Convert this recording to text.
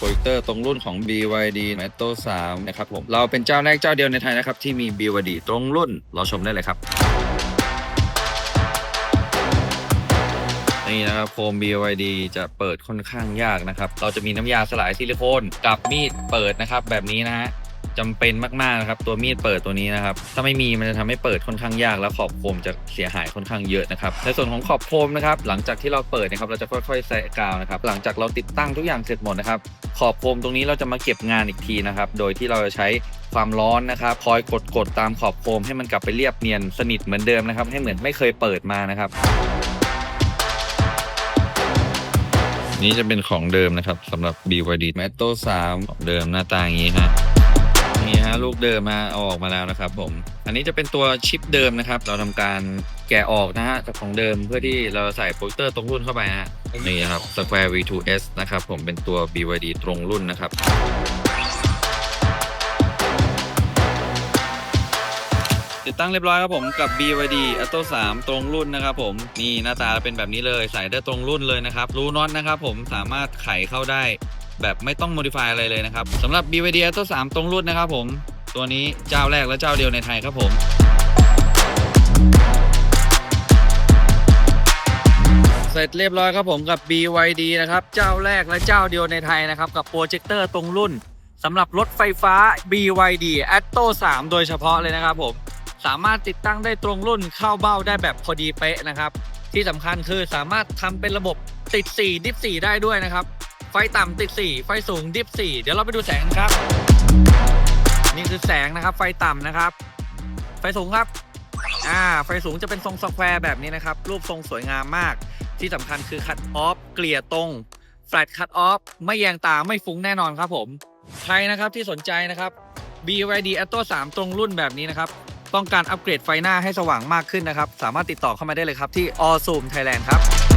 โปรเจคเตอร์ตรงรุ่นของ BYD m e t o 3นะครับผม เราเป็นเจ้าแรกเจ้าเดียวในไทยนะครับ ที่มี BYD ตรงรุ่น เราชมได้เลยครับ นี่นะครับโฟม BYD จะเปิดค่อนข้างยากนะครับ เราจะมีน้ำยาสลายซิลิโคนกับมีดเปิดนะครับแบบนี้นะฮะ จำเป็นมากๆนะครับตัวมีดเปิดตัวนี้นะครับถ้าไม่มีมันจะทำให้เปิดค่อนข้างยากแล้วขอบโคมจะเสียหายค่อนข้างเยอะนะครับในส่วนของขอบโคมนะครับหลังจากที่เราเปิดนะครับเราจะค่อยๆแซะกาวนะครับหลังจากเราติดตั้งทุกอย่างเสร็จหมดนะครับขอบโคมตรงนี้เราจะมาเก็บงานอีกทีนะครับโดยที่เราจะใช้ความร้อนนะครับคอยกดๆตามขอบโคมให้มันกลับไปเรียบเนียนสนิทเหมือนเดิมนะครับให้เหมือนไม่เคยเปิดมานะครับ นี่จะเป็นของเดิมนะครับสำหรับ BYD m a t o 3ของเดิมหน้าตาอย่างนี้ฮะ ลูกเดิมมาเอาออกมาแล้วนะครับ ผม อันนี้จะเป็นตัวชิปเดิมนะครับ เราทำการแกะออกนะฮะจากของเดิมเพื่อที่เราใส่โปรเจคเตอร์ตรงรุ่นเข้าไปฮะนี่ครับ Square V2S นะครับ ผมเป็นตัว BYD ตรงรุ่นนะครับติดตั้งเรียบร้อยครับผมกับ BYD Atto 3 ตรงรุ่นนะครับผมนี่หน้าตาเป็นแบบนี้เลยใส่ได้ตรงรุ่นเลยนะครับ รูน็อตนะครับผมสามารถไขเข้าได้ แบบไม่ต้อง modify อะไรเลยนะครับสำหรับ BYD Atto 3ตรงรุ่นนะครับผมตัวนี้เจ้าแรกและเจ้าเดียวในไทยครับผมเสร็จเรียบร้อยครับผมกับ BYD นะครับเจ้าแรกและเจ้าเดียวในไทยนะครับกับโปรเจคเตอร์ตรงรุ่นสำหรับรถไฟฟ้า BYD Atto 3 โดยเฉพาะเลยนะครับผมสามารถติดตั้งได้ตรงรุ่นเข้าเบ้าได้แบบพอดีเป๊ะนะครับ ที่สำคัญคือสามารถทำเป็นระบบติด4ดิฟ4ได้ด้วยนะครับ ไฟต่ำติด 4 ไฟสูงดิฟ4เดี๋ยวเราไปดูแสงครับ นี่คือแสงนะครับ ไฟต่ำนะครับ ไฟสูงครับ อ่า ไฟสูงจะเป็นทรงสแควร์แบบนี้นะครับ รูปทรงสวยงามมาก ที่สำคัญคือคัตออฟเกลี่ยตรงแฟลตคัตออฟไม่แยงตาไม่ฟุ้งแน่นอนครับผม ใครนะครับที่สนใจนะครับ BYD Atto 3 ตรงรุ่นแบบนี้นะครับ ต้องการอัปเกรดไฟหน้าให้สว่างมากขึ้นนะครับ สามารถติดต่อเข้ามาได้เลยครับที่ All Zoom Thailand ครับ